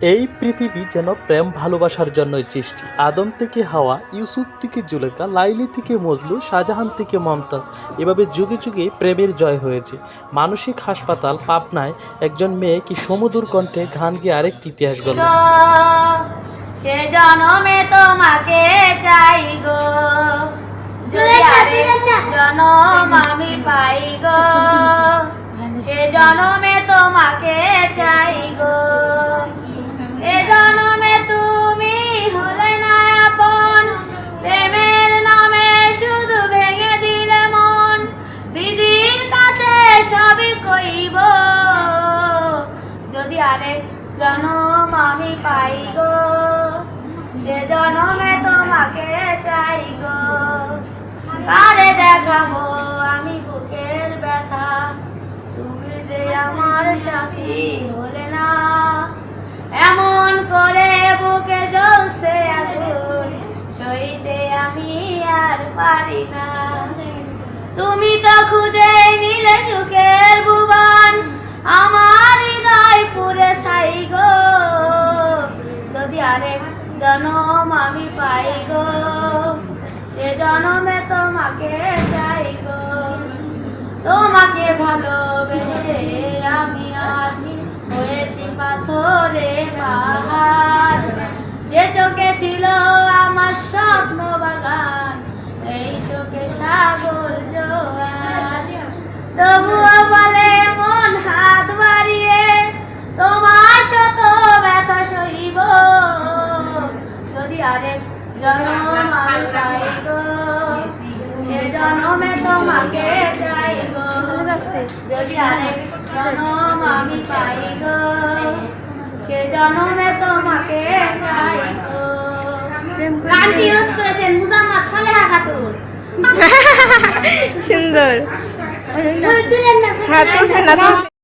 এই পৃথিবী যেন প্রেম ভালোবাসার জন্যই সৃষ্টি। আদম থেকে হাওয়া, ইউসুফ থেকে জুলেখা, লাইলি থেকে মজলু, শাহজাহান থেকে মমতাজ, এভাবে যুগে যুগে প্রেমের জয় হয়েছে। মানসিক হাসপাতাল, পাবনায় একজন মেয়ে কি সমুদূর কণ্ঠে গান গিয়ে আরেকটি ইতিহাস গল্প সে জনমে তোমাকে চাই গো। জনম আমি পাই গো, সে জনমে আরেক জনম আমি পাই গো। সে জনমে তোমাকে চাই গো। কারে দেখাবো আমি বুকের ব্যথা। তুমি যে আমার সাথী হলে না। এমন করে বুকে জ্বলছে আগুন, সইতে আমি আর পারি না। তুমি তো খুঁজে নিলে সুখের জনম আমি পাই গো, সে জনমে তোমাকে চাই গো। তোমাকে ভালোবেসে আমি আজ হয়েছি পাথরে পাহাড়। যে চোখে ছিল আমার স্বপ্ন বাগান, এই চোখে সাগর জোয়ার। তবুও যদি জনম আমি পাই গো সে জনমে তোমাকে চাই গো যদি আরেক জনম আমি পাই গো সে জনমে তোমাকে চাই গো গানটি ইউজ করেছেন মুজাম্মদ সালেহা খাতুন সুন্দর। না